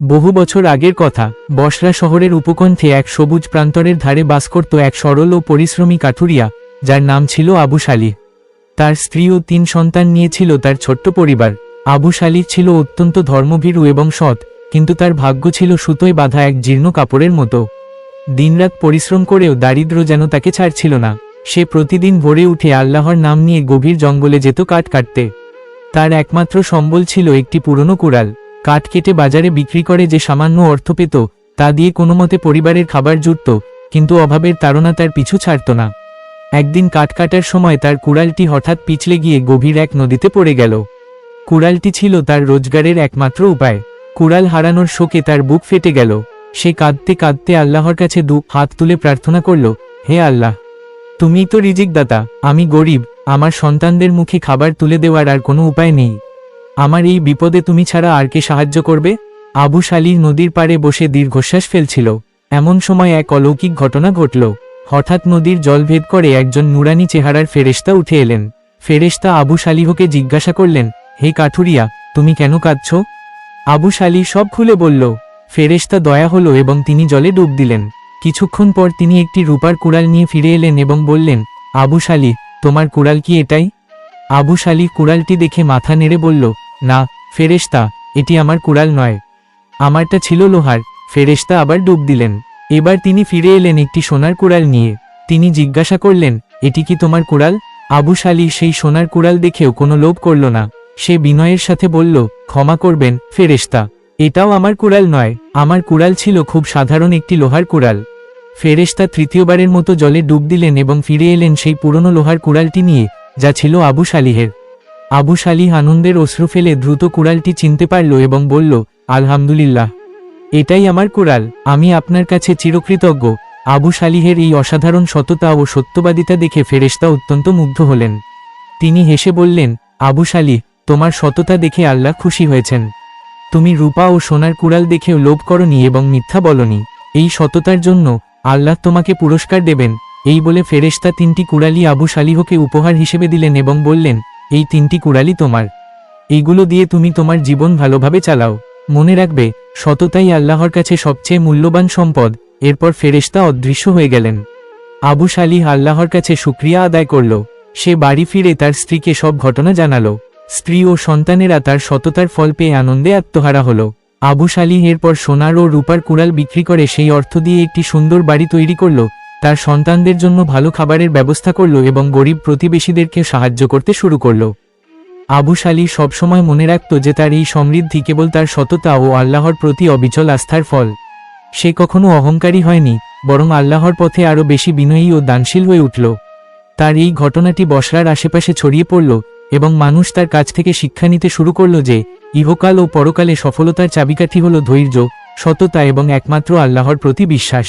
বহু বছর আগের কথা, বসরা শহরের উপকণ্ঠে এক সবুজ প্রান্তরের ধারে বাস করত এক সরল ও পরিশ্রমী কাঠুরিয়া, যার নাম ছিল আবু শালি। তার স্ত্রী ও তিন সন্তান নিয়েছিল তার ছোট্ট পরিবার। আবু শালির ছিল অত্যন্ত ধর্মভীরু এবং সৎ, কিন্তু তার ভাগ্য ছিল সুতোয় বাঁধা এক জীর্ণ কাপড়ের মতো। দিনরাত পরিশ্রম করেও দারিদ্র যেন তাকে ছাড়ছিল না। সে প্রতিদিন ভোরে উঠে আল্লাহর নাম নিয়ে গভীর জঙ্গলে যেত কাঠ কাটতে। তার একমাত্র সম্বল ছিল একটি পুরনো কুড়াল। কাঠ কেটে বাজারে বিক্রি করে যে সামান্য অর্থ পেত, তা দিয়ে কোনো মতে পরিবারের খাবার জুটত, কিন্তু অভাবের তাড়না তার পিছু ছাড়ত না। একদিন কাঠ কাটার সময় তার কুড়ালটি হঠাৎ পিছলে গিয়ে গভীর এক নদীতে পড়ে গেল। কুড়ালটি ছিল তার রোজগারের একমাত্র উপায়। কুড়াল হারানোর শোকে তার বুক ফেটে গেল। সে কাঁদতে কাঁদতে আল্লাহর কাছে দু হাত তুলে প্রার্থনা করল, হে আল্লাহ, তুমিই তো রিজিক দাতা আমি গরিব, আমার সন্তানদের মুখে খাবার তুলে দেওয়ার আর কোনো উপায় নেই। আমার এই বিপদে তুমি ছাড়া আর কে সাহায্য করবে? আবু শালির নদীর পাড়ে বসে দীর্ঘশ্বাস ফেলছিল। এমন সময় এক অলৌকিক ঘটনা ঘটল। হঠাৎ নদীর জল ভেদ করে একজন নুরানি চেহারার ফেরেশতা উঠে এলেন। ফেরেশতা আবু শালিহকে জিজ্ঞাসা করলেন, হে কাঠুরিয়া, তুমি কেন কাঁদছ? আবু শালি সব খুলে বলল, ফেরেশতা দয়া হলো এবং তিনি জলে ডুব দিলেন। কিছুক্ষণ পর তিনি একটি রূপার কুড়াল নিয়ে ফিরে এলেন এবং বললেন, আবু শালি, তোমার কুড়াল কি এটাই? আবু শালি কুড়ালটি দেখে মাথা নেড়ে বলল না, ফেরেশতা, এটি আমার কুড়াল নয়। আমারটা ছিল লোহার, ফেরেশতা আবার ডুব দিলেন। এবার তিনি ফিরে এলেন একটি সোনার কুড়াল নিয়ে। তিনি জিজ্ঞাসা করলেন, এটি কি তোমার কুড়াল? আবু শালি সেই সোনার কুড়াল দেখেও কোনো লোভ করল না। সে বিনয়ের সাথে বলল, ক্ষমা করবেন, ফেরেশতা। এটাও আমার কুড়াল নয়। আমার কুড়াল ছিল খুব সাধারণ একটি লোহার কুড়াল। ফেরেশতা তৃতীয়বারের মতো জলে ডুব দিলেন এবং ফিরে এলেন সেই পুরনো লোহার কুড়ালটি নিয়ে, যা ছিল আবু শালিহের আবু শালিহ আনন্দের অশ্রু ফেলে দ্রুত কুড়ালটি চিনতে পারল এবং বলল, আলহামদুলিল্লাহ। এটাই আমার কুড়াল। আমি আপনার কাছে চিরকৃতজ্ঞ। আবু শালিহের এই অসাধারণ সততা ও সত্যবাদিতা দেখে ফেরেশতা অত্যন্ত মুগ্ধ হলেন। তিনি হেসে বললেন, আবু শালিহ তোমার সততা দেখে আল্লাহ খুশি হয়েছেন। তুমি রূপা ও সোনার কুড়াল দেখেও লোভ করনি এবং মিথ্যা বলনি। এই সততার জন্য আল্লাহ তোমাকে পুরস্কার দেবেন। এই বলে ফেরেশতা তিনটি কুড়ালি আবু শালিহকে উপহার হিসেবে দিলেন এবং বললেন এই তিনটি কুড়ালি তোমার। এইগুলো দিয়ে তুমি তোমার জীবন ভালোভাবে চালাও। মনে রাখবে, সততাই আল্লাহর কাছে সবচেয়ে মূল্যবান সম্পদ। এরপর ফেরেশতা অদৃশ্য হয়ে গেলেন। আবু শালিহ আল্লাহর কাছে শুক্রিয়া আদায় করল। সে বাড়ি ফিরে তার স্ত্রীকে সব ঘটনা জানালো। স্ত্রী ও সন্তানেরা তার সততার ফল পেয়ে আনন্দে আত্মহারা হল। আবু শালিহ এরপর সোনার ও রূপার কুড়াল বিক্রি করে সেই অর্থ দিয়ে একটি সুন্দর বাড়ি তৈরি করল। তার সন্তানদের জন্য ভালো খাবারের ব্যবস্থা করল এবং গরিব প্রতিবেশীদেরকে সাহায্য করতে শুরু করল। আবু শালি সবসময় মনে রাখত যে তার এই সমৃদ্ধি কেবল তার সততা ও আল্লাহর প্রতি অবিচল আস্থার ফল। সে কখনো অহংকারী হয়নি, বরং আল্লাহর পথে আরও বেশি বিনয়ী ও দানশীল হয়ে উঠল। তার এই ঘটনাটি বসরার আশেপাশে ছড়িয়ে পড়ল এবং মানুষ তার কাছ থেকে শিক্ষা নিতে শুরু করল যে, ইহকাল ও পরকালে সফলতার চাবিকাঠি হল ধৈর্য, সততা এবং একমাত্র আল্লাহর প্রতি বিশ্বাস।